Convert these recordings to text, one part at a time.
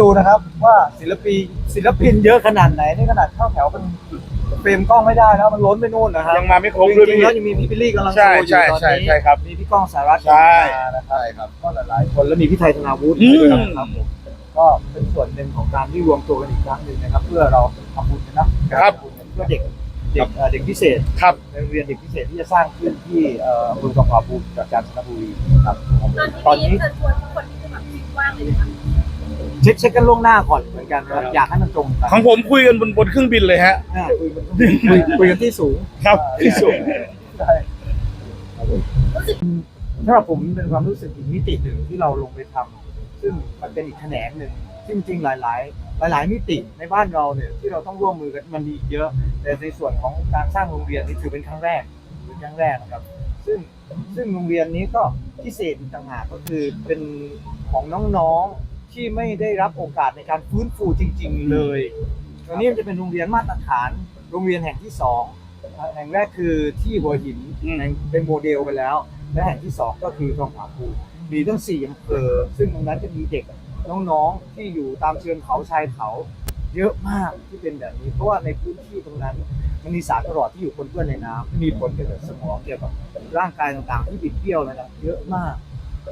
ดูนะครับว่าศิลปินศิลปินเยอะขนาดไหนนี่ขนาดเข้าแถวเป็นเฟรมกล้องไม่ได้แล้วมันล้นไปนู่นนะครับยังมาไม่ครบจด้วยริงพี่ๆแล้วยังมีพี่บิลลี่กำลังโชใช่ว์อยู่ใช่ตอนใช่นี้ใช่ครับมีพี่ก้องสารัตน์ใช่นะครับใช่ครับ ก็หลายๆคนแล้วมีพี่ไทยธนาวุฒิอืม ด้วยนะครับผมก็เป็นส่วนหนึ่งของการที่รวมตัวกันอีกครั้งหนึ่งนะครับ เพื่อเราทำบุญกันนะครับ ทำบุญกันเพื่อเด็กเด็กเอ่อเด็กพิเศษ ครับ ในโรงเรียนเด็กพิเศษที่จะสร้างขึ้นที่เอ่ออำเภอทองผาภูมิจากกาญจนบุรีครับตอนนี้เชิญชวนทุกคนที่จะแบบคิดว่างเลยนะคะเช็คเช็คกันล่วงหน้าก่อนเหมือนกันว่าอยากให้มันตรงกันของผมคุยกันบนบนเครื่องบินเลยฮะ อ่าคุยกันคุยคุยกันที่สูงครับที่สุดใช่รู้สึกสำหรับผมเป็นความรู้สึกอีกมิติหนึ่งที่เราลงไปทำซึ่งมันเป็นอีกแขนงหนึ่งซึ่งจริงๆหลาย ๆ หลาย ๆ มิติในบ้านเราเนี่ยที่เราต้องร่วมมือกันมันมีอีกเยอะ แต่ในส่วนของการสร้างโรงเรียนนี่ถือเป็นครั้งแรกเป็นครั้งแรกนะครับ ซึ่งซึ่งโรงเรียนนี้ก็พิเศษอีกต่างหากก็คือเป็นของน้อง ๆ ที่ไม่ได้รับโอกาสในการฟื้นฟูจริง ๆ เลยตอนนี้มันจะเป็นโรงเรียนมาตรฐาน โรงเรียนแห่งที่สองแห่งแรกคือที่หัวหินอืมเป็นโมเดลไปแล้ว และแห่งที่สองก็คือทองผาภูมิมีตั้งสี่อำเภอซึ่งตรงนั้นจะมีเด็กน้องๆที่อยู่ตามเชิงเขาชายเขา เยอะมากที่เป็นแบบนี้ เพราะว่าในพื้นที่ตรงนั้น มันมีสารตลอดที่อยู่ปนเปื้อนในน้ำมีผลเกี่ยวกับสมองเกี่ยวกับร่างกายต่างๆ ที่บิดเบี้ยวนะครับเยอะมาก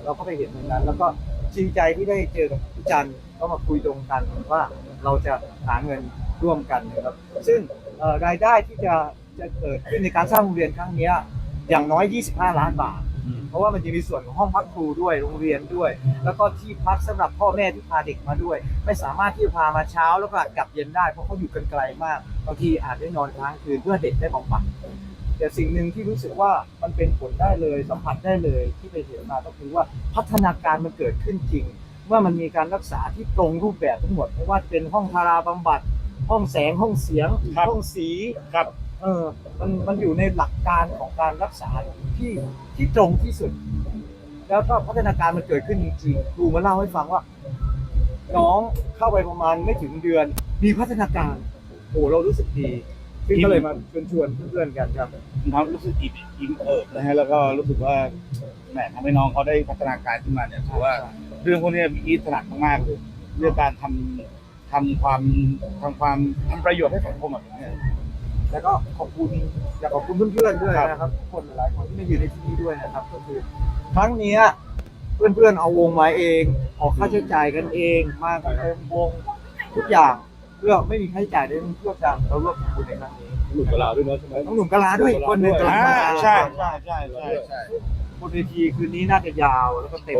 เราก็ไปเห็นตรงนั้น แล้วก็ จริงใจที่ได้เจอกับพี่จันทร์ก็มาคุยตรงกันว่าเราจะหาเงินร่วมกันนะครับ ซึ่งรายได้ที่จะจะเกิดขึ้นในการสร้างโรงเรียนครั้งนี้อย่างน้อย 25 ล้านบาท เพราะว่ามันจะมีส่วนของห้องพักครูด้วยโรงเรียนด้วย แล้วก็ที่พักสำหรับพ่อแม่ที่พาเด็กมาด้วย ไม่สามารถที่จะพามาเช้าแล้วก็กลับเย็นได้เพราะเขาอยู่กันไกลมากบางทีอาจได้นอนค้างคืนเพื่อเด็กได้บำบัด แต่สิ่งหนึ่งที่รู้สึกว่ามันเป็นผลได้เลย สัมผัสได้เลยที่ไปเห็นมาก็คือว่าพัฒนาการมันเกิดขึ้นจริง ว่ามันมีการรักษาที่ตรงรูปแบบทั้งหมดไม่ว่าจะเป็นห้องทาราบำบัด ห้องแสงห้องเสียงครับห้องสีครับเออมันมันอยู่ในหลักการของการรักษาที่ที่ตรงที่สุด แล้วก็พัฒนาการมันเกิดขึ้นจริงๆครูมาเล่าให้ฟังว่า น้องเข้าไปประมาณไม่ถึงเดือน มีพัฒนาการโอ้เรารู้สึกดี ซึ่งก็เลยมาชวนชวนๆเพื่อนๆกันครับน้องรู้สึกอิ่มอิ่มเอิบนะฮะแล้วก็รู้สึกว่าแหมทำให้น้องเขาได้พัฒนาการขึ้นมาเนี่ยถือว่าเรื่องพวกเนี้ยพี่อีทถนัดมากๆเลยเรื่องการทำทำความทำความทำประโยชน์ให้สังคมแบบนี้ แล้วก็ขอบคุณอยากขอบคุณเพื่อนๆด้วยครับนะครับทุกคนหลายคนที่มาอยู่ในที่นี้ด้วยนะครับ ก็คือครั้งเนี้ยเพื่อนๆเอาวงมาเอง ออกค่าใช้จ่ายกันเอง มาเต็มวงทุกอย่าง เพื่อไม่มีค่าใช้จ่ายใดทั้งเพื่อการเราร่วมทำบุญในครั้งนี้หลุดกับเราด้วยเนาะใช่ไหมน้องหนุ่มกะลาด้วยอีกคนหนึ่งกำลังอ่ามาใช่ ใช่ใช่ใช่ใช่บนเวทีคืนนี้น่าจะยาวแล้วก็เต็ม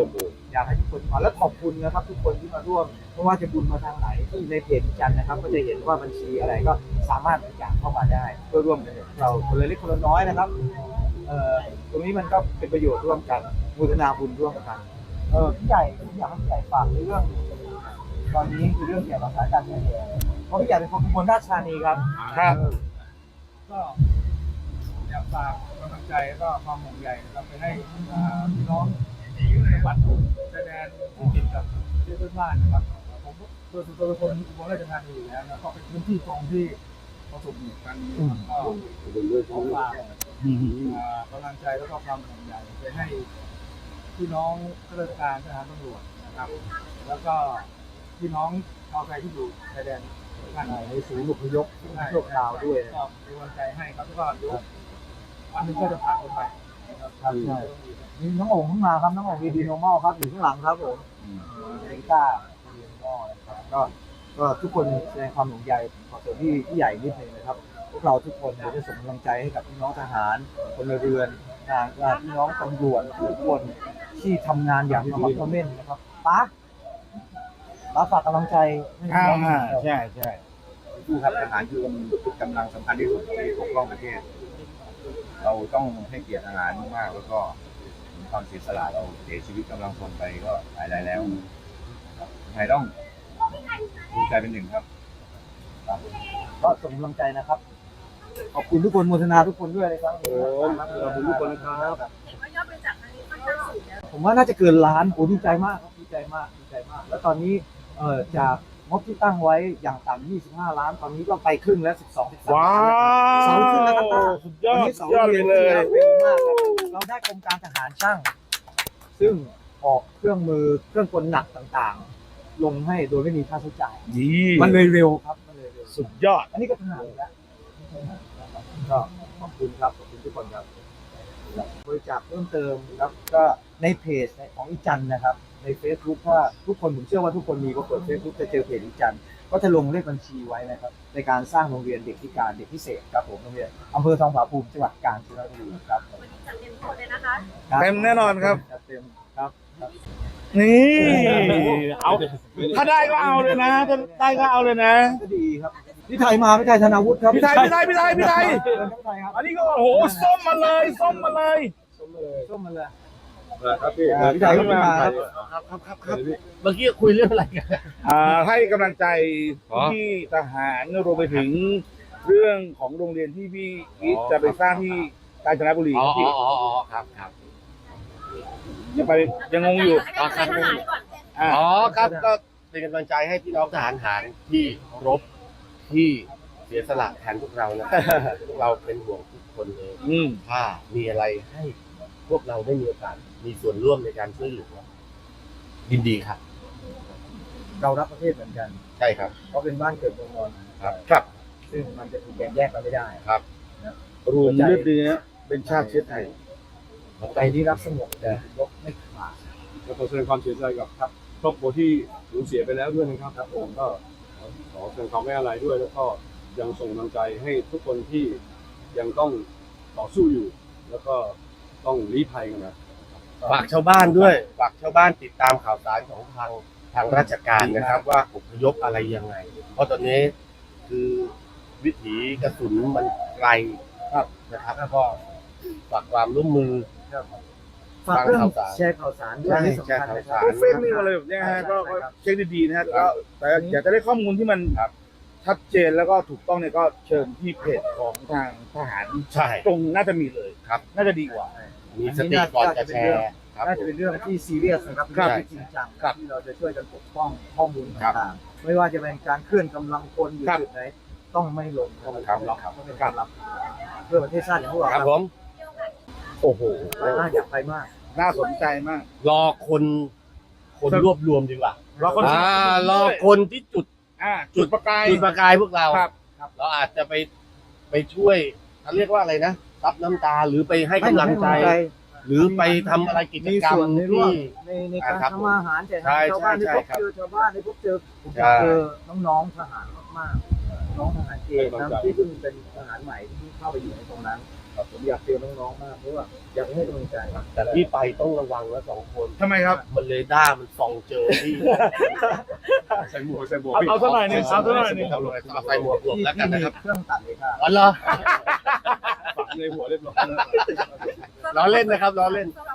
อยากให้ทุกคนมาและขอบคุณนะครับ ทุกคนที่มาร่วมไม่ว่าจะบุญมาทางไหนที่ในเพจจันทร์นะครับ ก็จะเห็นว่าบัญชีอะไรก็สามารถบริจาคเข้ามาได้เพื่อร่วมกันกับเราคนละเล็กคนละน้อยนะครับเอ่อตรงนี้มันก็เป็นประโยชน์ร่วมกันมูลนาบุญร่วมกันเออพี่ใหญ่พี่อยากให้พี่ใหญ่ฝากในเรื่อง ตอนนี้คือเรื่องเกี่ยวกับสายการเงินเพราะพี่ใหญ่เป็นคนอุบลราชธานีครับครับ ก็อยากฝากกำลังใจแล้วก็ความห่วงใยนะครับไปให้อ่าพี่น้องจังหวัดชายแดนที่ติดกับประเทศเพื่อนบ้านนะครับผมตัวตัวเป็นคนอุบลราชธานีอยู่แล้วแล้วก็เป็นพื้นที่ตรงที่ประสบเหตุการณ์นี้ก็ขอฝากอ่ากำลังใจแล้วก็ความห่วงใยไปให้พี่น้องข้าราชการทหารตำรวจนะครับ แล้วก็ พี่น้องชาวไทยที่อยู่ชายแดนท่านในศูนย์อพยพชั่วคราวด้วยก็เป็นกำลังใจให้ครับแล้วก็เดี๋ยววันหนึงก็จะผ่านไปนะครับครับใช่นี่น้องโอ่งขึ้นมาครับน้องโอ่งดีดีโนมอลครับอยู่ข้างหลังครับผมลิต้าดีโนมอลนะครับก็ก็ทุกคนแสดงความห่วงใยขอส่วนที่ที่ใหญ่นิดนึงนะครับ พวกเราทุกคนเดี๋ยวจะส่งกำลังใจให้กับพี่น้องทหารพลเรือนทางพี่น้องตำรวจทุกคนที่ทำงานอย่างขมักเขม้นนะครับป้า ป้าฝากกำลังใจให้อ่าน้องใช่ใช่ผู้ครับทหารคือกำลังสำคัญที่สุดที่ปกป้องประเทศ เราต้องให้เกียรติทหารมากแล้วก็ความเสียสละเราเสียชีวิตกำลังพลไปก็หลายรายแล้วไทยต้องภูมิใจเป็นหนึ่งครับ ก็ส่งกำลังใจนะครับ ขอบคุณทุกคนโมทนาทุกคนด้วยนะครับขอบคุณทุกคนนะครับ ยอดบริจาคครั้งนี้ค่อนข้างสูงแล้วผมว่าน่าจะเกินล้านโอ้ดีใจมากครับดีใจมากดีใจมาก แล้วตอนนี้ เอ่อจากงบที่ตั้งไว้อย่างต่ำ25 ล้าน ตอนนี้ก็ไปครึ่งแล้ว 12 13ว้าเสาขึ้นแล้วครับตาสุดยอวันดนี้สุเสาดยอดเรียนเลยที่เร็วมากครับเราได้กรมการทหารช่าง ซึ่งออกเครื่องมือเครื่องกลหนักต่างๆ ลงให้โดยไม่มีค่าใช้จ่ายนี่มันเลยเร็วครับมันเลยเร็ว สุดยอด อันนี้ก็ทหารอีกแล้วก็ขอบคุณครับ ขอบคุณทุกคนครับ บริจาคเพิ่มเติมครับก็ในเพจของอีจันนะครับ ใน Facebook ถ้าทุกคนผมเชื่อว่าทุกคนมีก็เปิด Facebook จะเจอเพจอีจันก็จะลงเลขบัญชีไว้นะครับ ในการสร้างโรงเรียนเด็กพิการเด็กพิเศษครับผมโรงเรียนอำเภอทองผาภูมิจังหวัดกาญจนบุรีครับวันนี้จัดเต็มโทษเลยนะคะเต็มแน่นอนครับจัดเต็มครับนี่เอาถ้าได้ก็เอาเลยนะถ้าได้ก็เอาเลยนะก็ดีครับ พี่ไทยมาพี่ไทยธนาวุฒิครับพี่ไทยพี่ไทยพี่ไทยพี่ไทยเชิญครับพี่ไทยครับอันนี้ก็โอ้โหส้มมาเลยส้มมาเลยส้มมาเลยส้มมาเลยครับพี่อ่าพี่ไทยก็มาครับครับครับครับครับเมื่อกี้คุยเรื่องอะไรกันอ่าให้กำลังใจอ๋อที่ทหารรวมไปถึงเรื่องของโรงเรียนที่พี่อีทจะไปสร้างที่กาญจนบุรีอ๋อพี่อ๋ออ๋อครับครับยังไปยังงงอยู่ให้กำลังใจทหารก่อนอ่าอ๋อครับก็เป็นกำลังใจให้พี่น้องทหารหารที่รบ ที่ เสียสละแทนพวกเรานะ พวกเราเป็นห่วงทุกคนเลย อืม ถ้ามีอะไรให้พวกเราได้มีโอกาสมีส่วนร่วมในการช่วยเหลือยินดีครับ เรารักประเทศเหมือนกัน ใช่ครับ เพราะเป็นบ้านเกิดเมืองนอนครับ ครับ ซึ่งมันจะถูกแบ่งแยกกันไม่ได้รวมเลือดเนื้อเป็นชาติเชื้อไทยใจที่รักสงบแต่ลบไม่ขาดก็ขอแสดงความเสียใจกับครับครอบครัวที่สูญเสียไปแล้วด้วยนะครับครับผมก็ ขอแสดงความไว้อาลัยด้วย แล้วก็ยังส่งกำลังใจให้ทุกคนที่ยังต้องต่อสู้อยู่ แล้วก็ต้องลี้ภัยกันนะ ฝากชาวบ้านด้วย ฝากชาวบ้านติดตามข่าวสารของทางทางราชการนะครับ ว่าอพยพอะไรยังไง เพราะตอนนี้คือวิถีกระสุนมันไกลครับนะครับแล้วก็ฝากความร่วมมือ ฝากเรื่องข่าวสารแชร์ข่าวสารด้วยใช่ที่สำคัญนะคแชรับร์ข่าวสารเฟซนิวอะไรแบบเนี้ยฮะก็ก็เช็คดีๆนะฮะก็แต่อยากจะได้ข้อมูลที่มันชัดเจนแล้วก็ถูกต้องเนี่ยก็เชิญที่เพจของทางทหารใช่ ตรงน่าจะมีเลยครับ น่าจะดีกว่า มีสติก่อนจะแชร์ครับน่าจะเป็นเรื่องที่ซีเรียสนะครับครับเป็นเรื่องที่จริงจังครับที่เราจะช่วยกันปกป้องข้อมูลครับต่างๆไม่ว่าจะเป็นการเคลื่อนกำลังคนอยู่ครับจุดไหนต้องไม่ลงครับครับต้องเป็นการรับเพื่อประเทศชาติอย่างพวกเราครับผมโอ้โหไปมากอยากไปมาก น่าสนใจมาก รอคนคนรวบรวมดีกว่าเราคนอ่ารอคนที่จุดอ่าจุดประกายจุดประกายพวกเราครับ เราอาจจะไปไปช่วยเขาเรียกว่าอะไรนะซับน้ำตาหรือไปให้กำลังใจ หรือไปทำอะไรกิจมีกรรมส่วนในร่วที่มในในการครับทำอาหารแจกใช่ชาวบ้านใช่ได้พบใช่เจอชาวบ้านได้พบเจอผมใช่อยากเจอน้องๆทหารมากๆน้องทหารเกณฑ์นะที่เพิ่งเป็นทหารใหม่ที่เพิ่งเข้าไปอยู่ในตรงนั้น ผมอยากเจอน้องๆมากเพราะว่าอยากให้กำลังใจแต่ที่ไปต้องระวังนะสองคนทำไมครับมันเลยด้ามันส่องเจอที่ใส่หมวกใส่หมวกเอาเอาสักหน่อยหนึงเอาสักหน่อยหนึงเอาใส่หมวกหลบที่แล้วกันที่มีนะครับเครื่องตัดเลยค่ะอ๋อเหรอปักในหัวเรียบร้อยล้อเล่นนะครับล้อเล่นสำหรับ